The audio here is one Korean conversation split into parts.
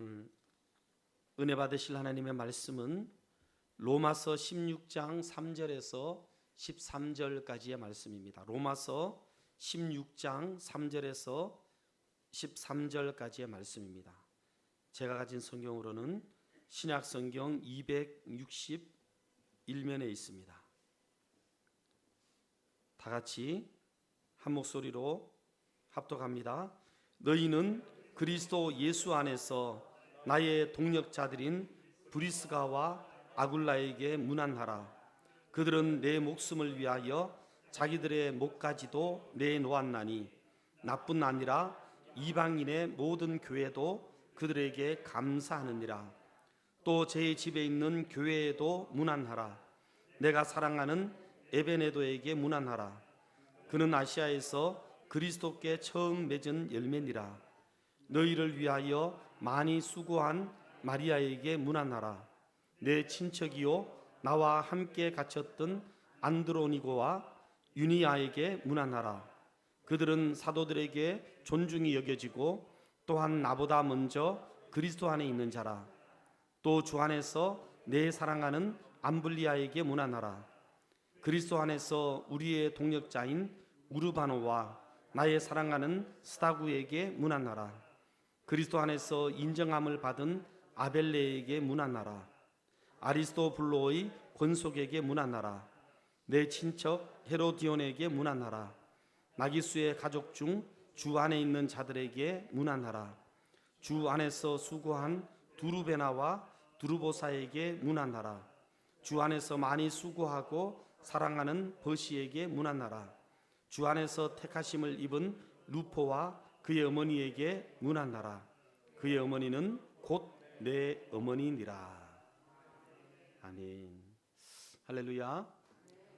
음, 은혜 받으실 하나님의 말씀은 로마서 16장 3절에서 13절까지의 말씀입니다. 로마서 16장 3절에서 13절까지의 말씀입니다. 제가 가진 성경으로는 신약 성경 261면에 있습니다. 다 같이 한 목소리로 합독합니다. 너희는 그리스도 예수 안에서 나의 동력자들인 브리스가와 아굴라에게 문안하라. 그들은 내 목숨을 위하여 자기들의 목까지도 내놓았나니 나뿐 아니라 이방인의 모든 교회도 그들에게 감사하느니라. 또 제 집에 있는 교회에도 문안하라. 내가 사랑하는 에베네도에게 문안하라. 그는 아시아에서 그리스도께 처음 맺은 열매니라. 너희를 위하여 많이 수고한 마리아에게 문안하라. 내 친척이요 나와 함께 갇혔던 안드로니고와 유니아에게 문안하라. 그들은 사도들에게 존중이 여겨지고 또한 나보다 먼저 그리스도 안에 있는 자라. 또 주 안에서 내 사랑하는 암블리아에게 문안하라. 그리스도 안에서 우리의 동력자인 우르바노와 나의 사랑하는 스타구에게 문안하라. 그리스도 안에서 인정함을 받은 아벨레에게 문안하라. 아리스토블로의 권속에게 문안하라. 내 친척 헤로디온에게 문안하라. 나기수의 가족 중 주 안에 있는 자들에게 문안하라. 주 안에서 수고한 두루베나와 두루보사에게 문안하라. 주 안에서 많이 수고하고 사랑하는 버시에게 문안하라. 주 안에서 택하심을 입은 루포와 그의 어머니에게 문안하라. 그의 어머니는 곧 내 어머니니라. 아멘. 할렐루야.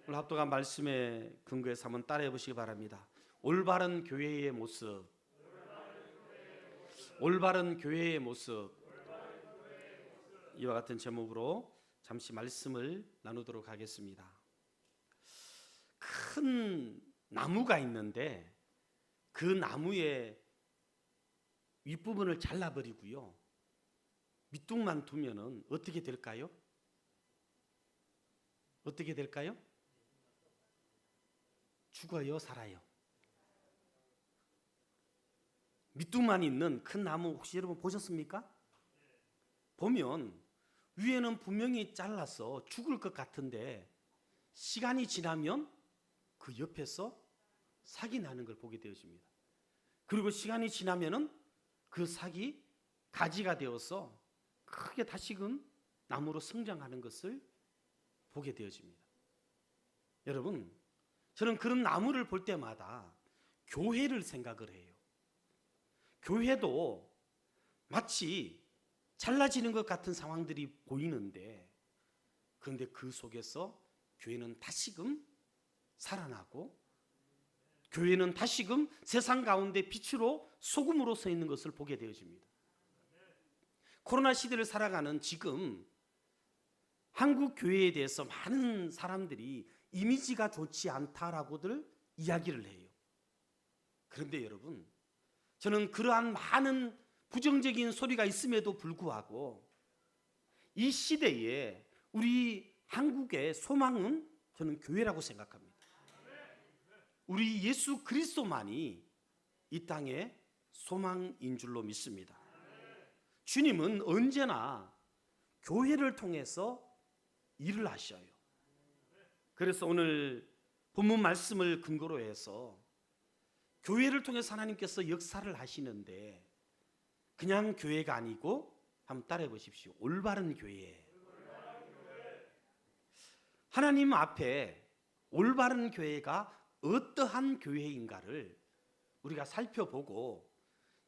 오늘 합독한 말씀의 근거에서 한번 따라해 보시기 바랍니다. 올바른 교회의 모습. 올바른 교회의 모습. 이와 같은 제목으로 잠시 말씀을 나누도록 하겠습니다. 큰 나무가 있는데 그 나무의 윗부분을 잘라버리고요. 밑둥만 두면은 어떻게 될까요? 어떻게 될까요? 죽어요, 살아요? 밑둥만 있는 큰 나무 혹시 여러분 보셨습니까? 보면 위에는 분명히 잘라서 죽을 것 같은데 시간이 지나면 그 옆에서 삭이 나는 걸 보게 되어집니다. 그리고 시간이 지나면은 그 삭이 가지가 되어서 크게 다시금 나무로 성장하는 것을 보게 되어집니다. 여러분, 저는 그런 나무를 볼 때마다 교회를 생각을 해요. 교회도 마치 잘라지는 것 같은 상황들이 보이는데 그런데 그 속에서 교회는 다시금 살아나고 교회는 다시금 세상 가운데 빛으로 소금으로 서 있는 것을 보게 되어집니다. 코로나 시대를 살아가는 지금 한국 교회에 대해서 많은 사람들이 이미지가 좋지 않다라고들 이야기를 해요. 그런데 여러분, 저는 그러한 많은 부정적인 소리가 있음에도 불구하고 이 시대에 우리 한국의 소망은 저는 교회라고 생각합니다. 우리 예수 그리스도만이 이 땅의 소망인 줄로 믿습니다. 주님은 언제나 교회를 통해서 일을 하셔요. 그래서 오늘 본문 말씀을 근거로 해서 교회를 통해서 하나님께서 역사를 하시는데 그냥 교회가 아니고 한번 따라해 보십시오. 올바른 교회. 하나님 앞에 올바른 교회가 어떠한 교회인가를 우리가 살펴보고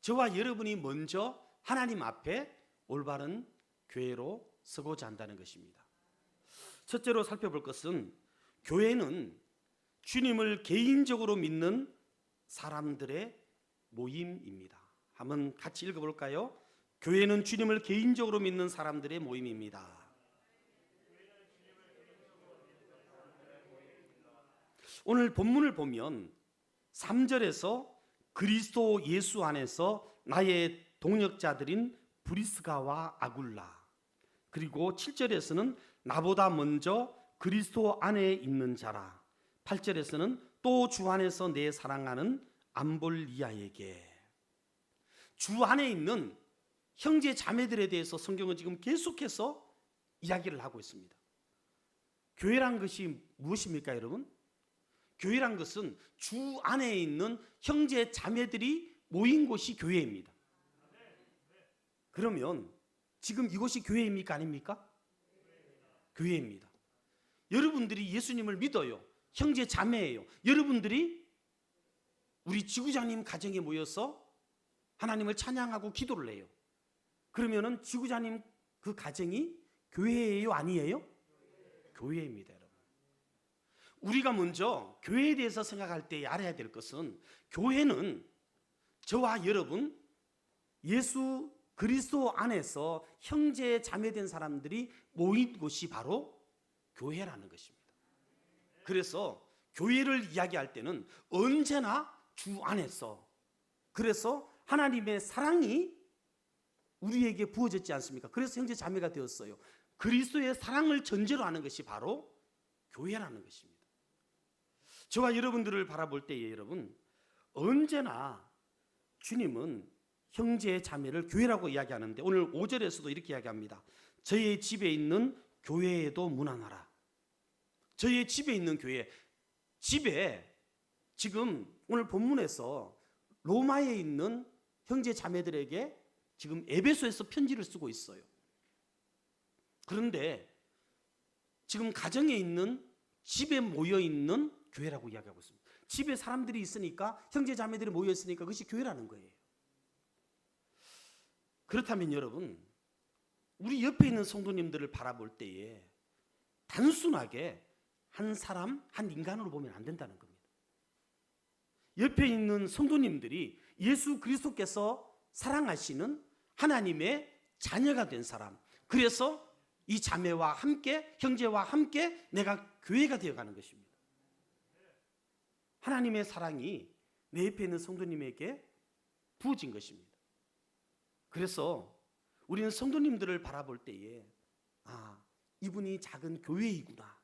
저와 여러분이 먼저 하나님 앞에 올바른 교회로 서고자 한다는 것입니다. 첫째로 살펴볼 것은 교회는 주님을 개인적으로 믿는 사람들의 모임입니다. 한번 같이 읽어볼까요? 교회는 주님을 개인적으로 믿는 사람들의 모임입니다. 오늘 본문을 보면 3절에서 그리스도 예수 안에서 나의 동역자들인 브리스가와 아굴라. 그리고 7절에서는 나보다 먼저 그리스도 안에 있는 자라. 8절에서는 또 주 안에서 내 사랑하는 암볼리아에게 주 안에 있는 형제 자매들에 대해서 성경은 지금 계속해서 이야기를 하고 있습니다. 교회란 것이 무엇입니까, 여러분? 교회란 것은 주 안에 있는 형제 자매들이 모인 곳이 교회입니다. 그러면 지금 이곳이 교회입니까, 아닙니까? 교회입니다. 여러분들이 예수님을 믿어요. 형제 자매예요. 여러분들이 우리 지구장님 가정에 모여서 하나님을 찬양하고 기도를 해요. 그러면은 지구장님 그 가정이 교회예요, 아니에요? 교회입니다. 우리가 먼저 교회에 대해서 생각할 때 알아야 될 것은 교회는 저와 여러분 예수 그리스도 안에서 형제 자매된 사람들이 모인 곳이 바로 교회라는 것입니다. 그래서 교회를 이야기할 때는 언제나 주 안에서 그래서 하나님의 사랑이 우리에게 부어졌지 않습니까? 그래서 형제 자매가 되었어요. 그리스도의 사랑을 전제로 하는 것이 바로 교회라는 것입니다. 저와 여러분들을 바라볼 때에 여러분 언제나 주님은 형제 자매를 교회라고 이야기하는데 오늘 5절에서도 이렇게 이야기합니다. 저의 집에 있는 교회에도 문안하라. 저의 집에 있는 교회 집에 지금 오늘 본문에서 로마에 있는 형제 자매들에게 지금 에베소에서 편지를 쓰고 있어요. 그런데 지금 가정에 있는 집에 모여 있는 교회라고 이야기하고 있습니다. 집에 사람들이 있으니까 형제 자매들이 모여 있으니까 그것이 교회라는 거예요. 그렇다면 여러분 우리 옆에 있는 성도님들을 바라볼 때에 단순하게 한 사람, 한 인간으로 보면 안 된다는 겁니다. 옆에 있는 성도님들이 예수 그리스도께서 사랑하시는 하나님의 자녀가 된 사람. 그래서 이 자매와 함께 형제와 함께 내가 교회가 되어 가는 것입니다. 하나님의 사랑이 내 옆에 있는 성도님에게 부어진 것입니다. 그래서 우리는 성도님들을 바라볼 때에 아, 이분이 작은 교회이구나.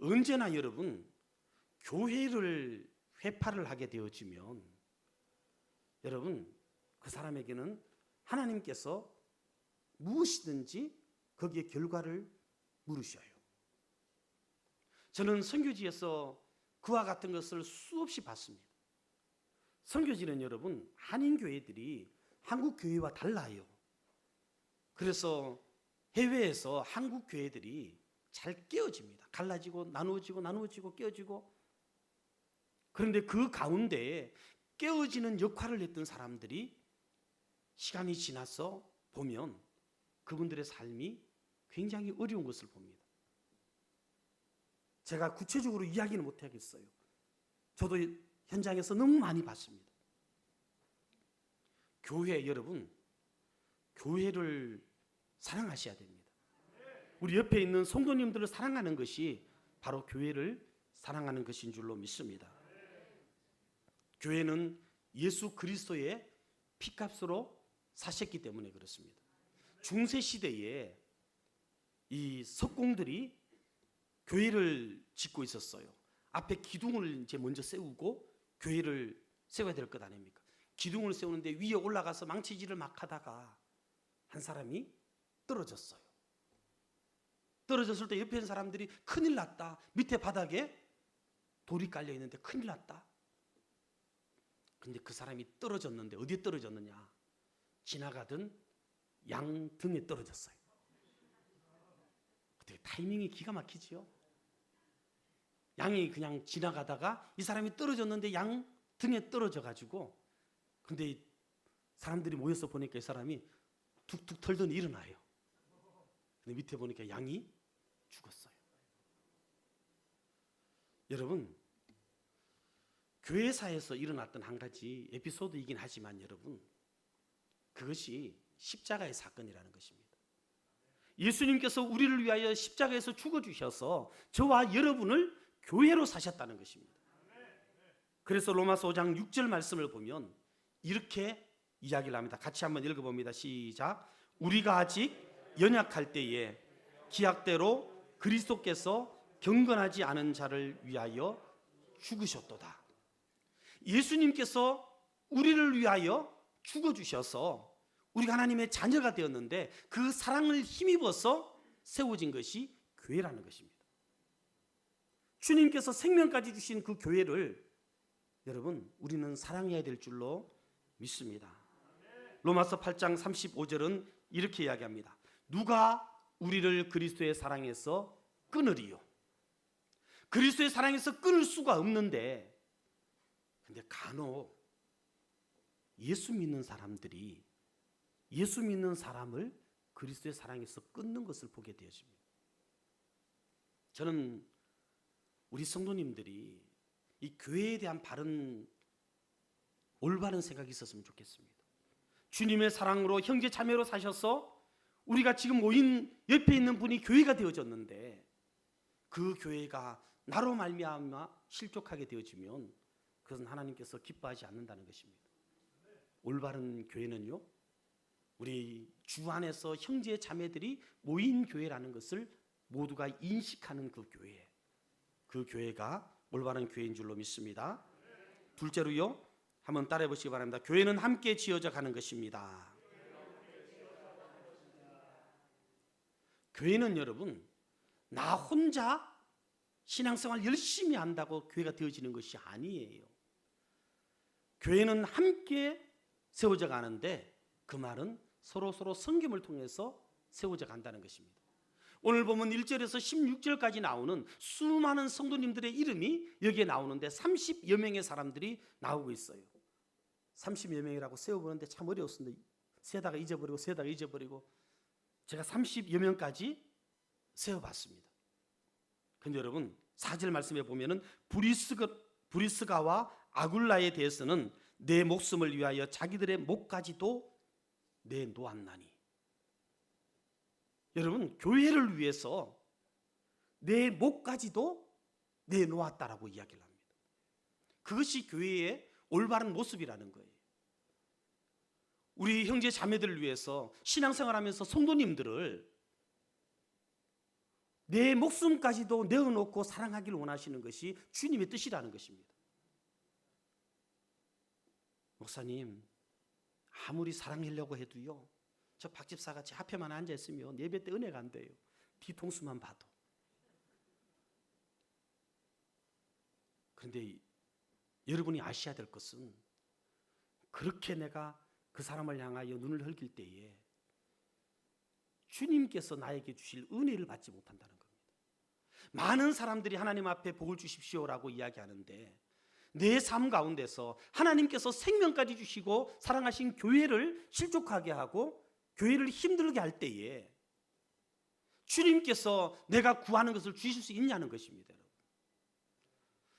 언제나 여러분 교회를 회파를 하게 되어지면 여러분 그 사람에게는 하나님께서 무엇이든지 거기에 결과를 물으셔요. 저는 선교지에서 그와 같은 것을 수없이 봤습니다. 선교지는 여러분 한인 교회들이 한국 교회와 달라요. 그래서 해외에서 한국 교회들이 잘 깨어집니다. 갈라지고 나누어지고 나누어지고 깨어지고 그런데 그 가운데에 깨어지는 역할을 했던 사람들이 시간이 지나서 보면 그분들의 삶이 굉장히 어려운 것을 봅니다. 제가 구체적으로 이야기는 못 하겠어요. 저도 현장에서 너무 많이 봤습니다. 교회 여러분, 교회를 사랑하셔야 됩니다. 우리 옆에 있는 성도님들을 사랑하는 것이 바로 교회를 사랑하는 것인 줄로 믿습니다. 교회는 예수 그리스도의 피값으로 사셨기 때문에 그렇습니다. 중세 시대에 이 석공들이 교회를 짓고 있었어요. 앞에 기둥을 이제 먼저 세우고 교회를 세워야 될 것 아닙니까? 기둥을 세우는데 위에 올라가서 망치질을 막 하다가 한 사람이 떨어졌어요. 떨어졌을 때 옆에 있는 사람들이 큰일 났다. 밑에 바닥에 돌이 깔려 있는데 큰일 났다. 근데 그 사람이 떨어졌는데 어디에 떨어졌느냐? 지나가던 양 등에 떨어졌어요. 어떻게 타이밍이 기가 막히지요? 양이 그냥 지나가다가 이 사람이 떨어졌는데 양 등에 떨어져 가지고 근데 사람들이 모여서 보니까 이 사람이 툭툭 털더니 일어나요. 근데 밑에 보니까 양이 죽었어요. 여러분, 교회사에서 일어났던 한 가지 에피소드이긴 하지만 여러분, 그것이 십자가의 사건이라는 것입니다. 예수님께서 우리를 위하여 십자가에서 죽어 주셔서 저와 여러분을 교회로 사셨다는 것입니다. 그래서 로마서 5장 6절 말씀을 보면 이렇게 이야기를 합니다. 같이 한번 읽어봅니다. 시작. 우리가 아직 연약할 때에 기약대로 그리스도께서 경건하지 않은 자를 위하여 죽으셨도다. 예수님께서 우리를 위하여 죽어 주셔서 우리가 하나님의 자녀가 되었는데 그 사랑을 힘입어서 세워진 것이 교회라는 것입니다. 주님께서 생명까지 주신 그 교회를 여러분 우리는 사랑해야 될 줄로 믿습니다. 로마서 8장 35절은 이렇게 이야기합니다. 누가 우리를 그리스도의 사랑에서 끊으리요? 그리스도의 사랑에서 끊을 수가 없는데 근데 간혹 예수 믿는 사람들이 예수 믿는 사람을 그리스도의 사랑에서 끊는 것을 보게 되어집니다. 저는 우리 성도님들이 이 교회에 대한 바른 올바른 생각이 있었으면 좋겠습니다. 주님의 사랑으로 형제 자매로 사셔서 우리가 지금 모인 옆에 있는 분이 교회가 되어졌는데 그 교회가 나로 말미암아 실족하게 되어지면 그것은 하나님께서 기뻐하지 않는다는 것입니다. 올바른 교회는요. 우리 주 안에서 형제 자매들이 모인 교회라는 것을 모두가 인식하는 그 교회. 그 교회가 올바른 교회인 줄로 믿습니다. 둘째로요. 한번 따라해 보시기 바랍니다. 교회는 함께 지어져 가는 것입니다. 교회는 여러분 나 혼자 신앙생활 열심히 한다고 교회가 되어지는 것이 아니에요. 교회는 함께 세워져 가는데 그 말은 서로 서로 성김을 통해서 세워져 간다는 것입니다. 오늘 보면 1절에서 16절까지 나오는 수많은 성도님들의 이름이 여기에 나오는데 30여 명의 사람들이 나오고 있어요. 30여 명이라고 세워보는데 참 어려웠습니다. 세다가 잊어버리고 세다가 잊어버리고 제가 30여 명까지 세어봤습니다. 근데 여러분 4절 말씀에 보면은 브리스가, 브리스가와 아굴라에 대해서는 내 목숨을 위하여 자기들의 목까지도 내놓았나니 여러분 교회를 위해서 내 목까지도 내놓았다라고 이야기를 합니다. 그것이 교회의 올바른 모습이라는 거예요. 우리 형제 자매들을 위해서 신앙생활하면서 성도님들을 내 목숨까지도 내어놓고 사랑하기를 원하시는 것이 주님의 뜻이라는 것입니다. 목사님, 아무리 사랑하려고 해도요, 저 박집사가 제 앞에만 앉아 있으면 예배 때 은혜가 안 돼요. 뒤통수만 봐도. 그런데 여러분이 아셔야 될 것은 그렇게 내가 그 사람을 향하여 눈을 흘길 때에 주님께서 나에게 주실 은혜를 받지 못한다는 겁니다. 많은 사람들이 하나님 앞에 복을 주십시오라고 이야기하는데 내 삶 가운데서 하나님께서 생명까지 주시고 사랑하신 교회를 실족하게 하고 교회를 힘들게 할 때에 주님께서 내가 구하는 것을 주실 수 있냐는 것입니다.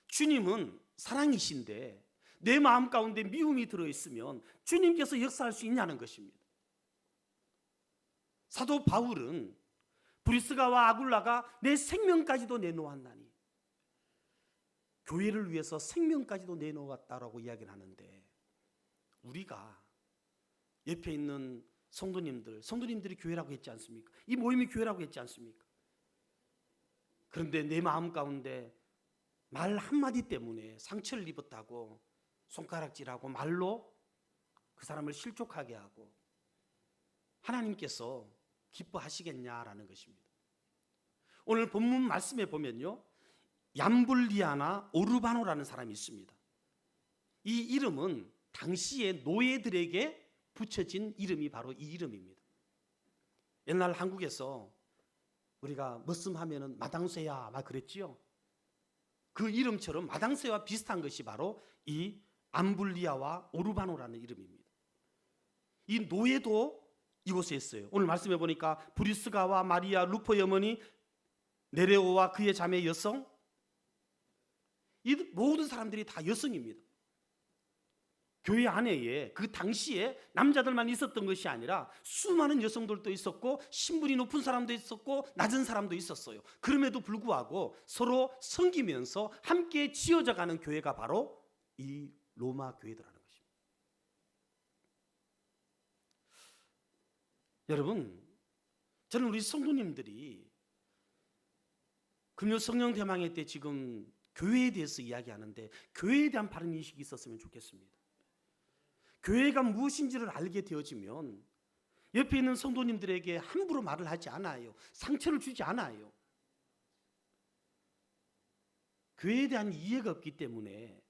주님은 사랑이신데 내 마음 가운데 미움이 들어 있으면 주님께서 역사할 수 있냐는 것입니다. 사도 바울은 브리스가와 아굴라가 내 생명까지도 내놓았나니 교회를 위해서 생명까지도 내놓았다라고 이야기를 하는데 우리가 옆에 있는 성도님들, 성도님들이 교회라고 했지 않습니까? 이 모임이 교회라고 했지 않습니까? 그런데 내 마음 가운데 말 한마디 때문에 상처를 입었다고 손가락질하고 말로 그 사람을 실족하게 하고 하나님께서 기뻐하시겠냐라는 것입니다. 오늘 본문 말씀에 보면요. 얌불리아나 오르바노라는 사람이 있습니다. 이 이름은 당시의 노예들에게 붙여진 이름이 바로 이 이름입니다. 옛날 한국에서 우리가 머슴 하면은 마당쇠야 막 그랬지요. 그 이름처럼 마당쇠와 비슷한 것이 바로 이 암불리아와 오르바노라는 이름입니다. 이 노예도 이곳에 있어요. 오늘 말씀해 보니까 브리스가와 마리아 루포 어머니 네레오와 그의 자매 여성 이 모든 사람들이 다 여성입니다. 교회 안에 그 당시에 남자들만 있었던 것이 아니라 수많은 여성들도 있었고 신분이 높은 사람도 있었고 낮은 사람도 있었어요. 그럼에도 불구하고 서로 섬기면서 함께 지어져 가는 교회가 바로 이 로마 교회더라는 것입니다. 여러분, 저는 우리 성도님들이 금요 성령 대망회 때 지금 교회에 대해서 이야기하는데 교회에 대한 바른 인식이 있었으면 좋겠습니다. 교회가 무엇인지를 알게 되어지면 옆에 있는 성도님들에게 함부로 말을 하지 않아요. 상처를 주지 않아요. 교회에 대한 이해가 없기 때문에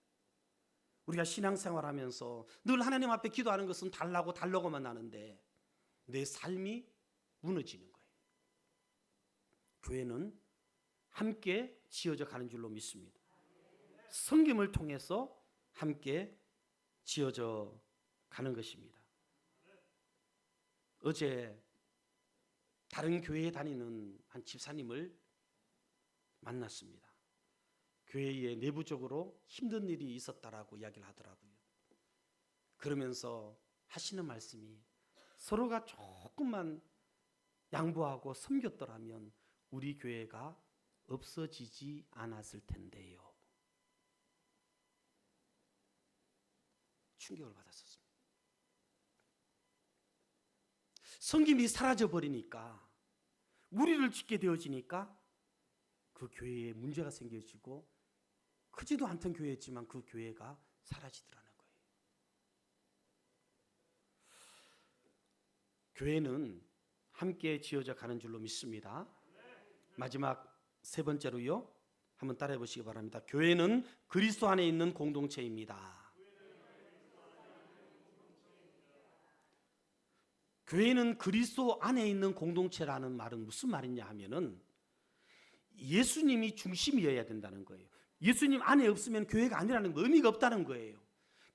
우리가 신앙생활 하면서 늘 하나님 앞에 기도하는 것은 달라고 달라고만 하는데 내 삶이 무너지는 거예요. 교회는 함께 지어져 가는 줄로 믿습니다. 성김을 통해서 함께 지어져 가는 것입니다. 어제 다른 교회에 다니는 한 집사님을 만났습니다. 교회에 내부적으로 힘든 일이 있었다라고 이야기를 하더라고요. 그러면서 하시는 말씀이 서로가 조금만 양보하고 섬겼더라면 우리 교회가 없어지지 않았을 텐데요. 충격을 받았었습니다. 성김이 사라져 버리니까 무리를 짓게 되어지니까 그 교회에 문제가 생겨지고 크지도 않던 교회였지만 그 교회가 사라지더라는 거예요. 교회는 함께 지어져 가는 줄로 믿습니다. 마지막 세 번째로요. 한번 따라해 보시기 바랍니다. 교회는 그리스도 안에 있는 공동체입니다. 교회는 그리스도 안에 있는 공동체라는 말은 무슨 말이냐 하면은 예수님이 중심이어야 된다는 거예요. 예수님 안에 없으면 교회가 아니라는 거 의미가 없다는 거예요.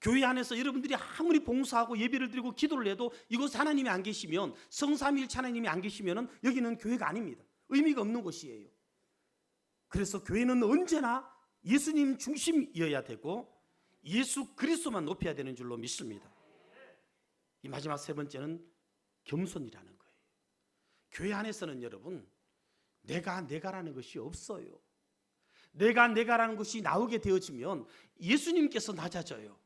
교회 안에서 여러분들이 아무리 봉사하고 예배를 드리고 기도를 해도 이곳 하나님이 안 계시면 성삼일체 하나님이 안 계시면은 여기는 교회가 아닙니다. 의미가 없는 곳이에요. 그래서 교회는 언제나 예수님 중심이어야 되고 예수 그리스도만 높여야 되는 줄로 믿습니다. 이 마지막 세 번째는 겸손이라는 거예요. 교회 안에서는 여러분 내가 내가라는 것이 없어요. 내가 내가라는 것이 나오게 되어지면 예수님께서 낮아져요.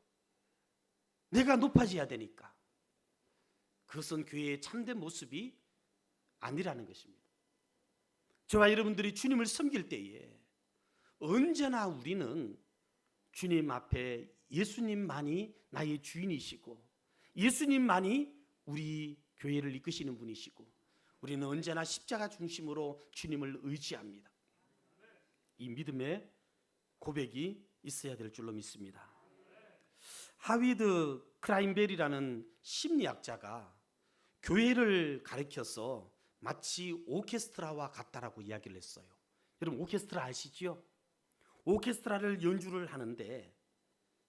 내가 높아져야 되니까. 그것은 교회의 참된 모습이 아니라는 것입니다. 저와 여러분들이 주님을 섬길 때에 언제나 우리는 주님 앞에 예수님만이 나의 주인이시고 예수님만이 우리 교회를 이끄시는 분이시고 우리는 언제나 십자가 중심으로 주님을 의지합니다. 이 믿음의 고백이 있어야 될 줄로 믿습니다. 하위드 크라인벨이라는 심리학자가 교회를 가리켜서 마치 오케스트라와 같다라고 이야기를 했어요. 여러분 오케스트라 아시지요? 오케스트라를 연주를 하는데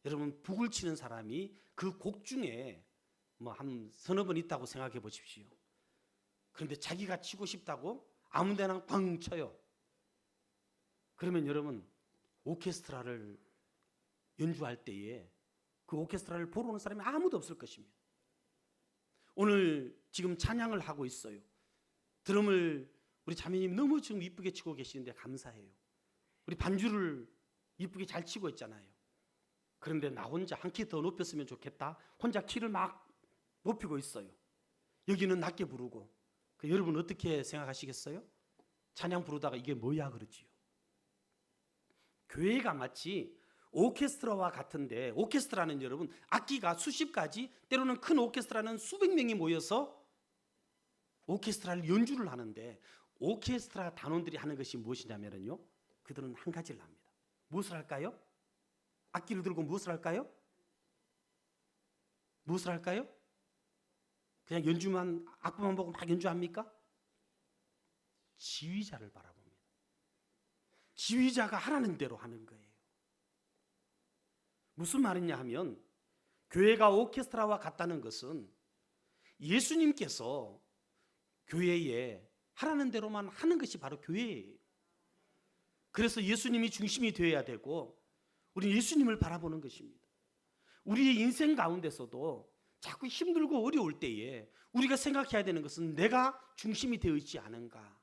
여러분 북을 치는 사람이 그 곡 중에 뭐 한 서너 번 있다고 생각해 보십시오. 그런데 자기가 치고 싶다고 아무 데나 꽝 쳐요. 그러면 여러분 오케스트라를 연주할 때에 그 오케스트라를 보러 오는 사람이 아무도 없을 것입니다. 오늘 지금 찬양을 하고 있어요. 드럼을 우리 자매님 너무 지금 이쁘게 치고 계시는데 감사해요. 우리 반주를 이쁘게 잘 치고 있잖아요. 그런데 나 혼자 한 키 더 높였으면 좋겠다. 혼자 키를 막 높이고 있어요. 여기는 낮게 부르고. 그 여러분 어떻게 생각하시겠어요? 찬양 부르다가 이게 뭐야 그러지요. 교회가 마치 오케스트라와 같은데 오케스트라는 여러분 악기가 수십 가지 때로는 큰 오케스트라는 수백 명이 모여서 오케스트라를 연주를 하는데 오케스트라 단원들이 하는 것이 무엇이냐면요. 그들은 한 가지를 합니다. 무엇을 할까요? 악기를 들고 무엇을 할까요? 무엇을 할까요? 그냥 연주만 악보만 보고 막 연주합니까? 지휘자를 바라봅니다. 지휘자가 하라는 대로 하는 거예요. 무슨 말이냐 하면 교회가 오케스트라와 같다는 것은 예수님께서 교회에 하라는 대로만 하는 것이 바로 교회예요. 그래서 예수님이 중심이 되어야 되고 우리 예수님을 바라보는 것입니다. 우리의 인생 가운데서도 자꾸 힘들고 어려울 때에 우리가 생각해야 되는 것은 내가 중심이 되어 있지 않은가.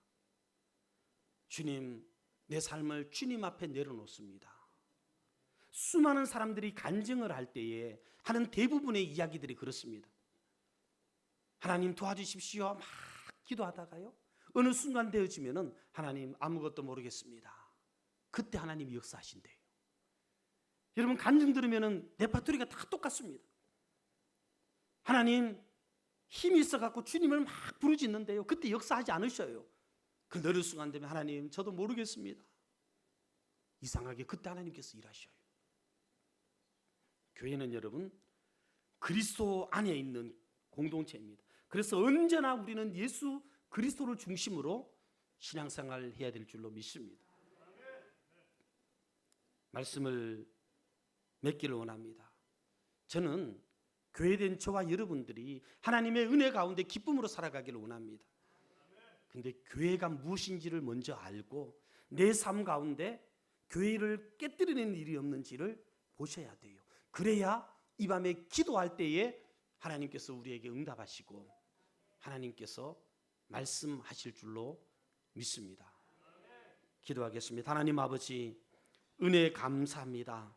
주님, 내 삶을 주님 앞에 내려놓습니다. 수많은 사람들이 간증을 할 때에 하는 대부분의 이야기들이 그렇습니다. 하나님 도와주십시오. 막 기도하다가요. 어느 순간 되어지면은 하나님 아무것도 모르겠습니다. 그때 하나님이 역사하신대요. 여러분 간증 들으면은 레파토리가 다 똑같습니다. 하나님 힘이 있어 갖고 주님을 막 부르짖는데요. 그때 역사하지 않으셔요. 그 어느 순간 되면 하나님 저도 모르겠습니다. 이상하게 그때 하나님께서 일하셔요. 교회는 여러분 그리스도 안에 있는 공동체입니다. 그래서 언제나 우리는 예수 그리스도를 중심으로 신앙생활을 해야 될 줄로 믿습니다. 말씀을 맺기를 원합니다. 저는 교회된 저와 여러분들이 하나님의 은혜 가운데 기쁨으로 살아가기를 원합니다. 근데 교회가 무엇인지를 먼저 알고 내 삶 가운데 교회를 깨뜨리는 일이 없는지를 보셔야 돼요. 그래야 이 밤에 기도할 때에 하나님께서 우리에게 응답하시고 하나님께서 말씀하실 줄로 믿습니다. 기도하겠습니다. 하나님 아버지 은혜 감사합니다.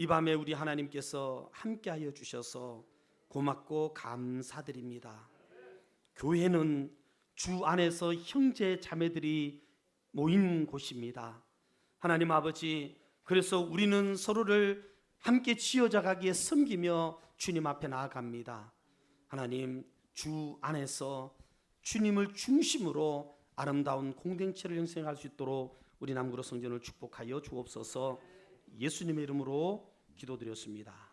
이 밤에 우리 하나님께서 함께하여 주셔서 고맙고 감사드립니다. 교회는 주 안에서 형제 자매들이 모인 곳입니다. 하나님 아버지 그래서 우리는 서로를 함께 지어져 가기에 섬기며 주님 앞에 나아갑니다. 하나님 주 안에서 주님을 중심으로 아름다운 공동체를 형성할 수 있도록 우리 남구로 성전을 축복하여 주옵소서. 예수님의 이름으로 기도드렸습니다.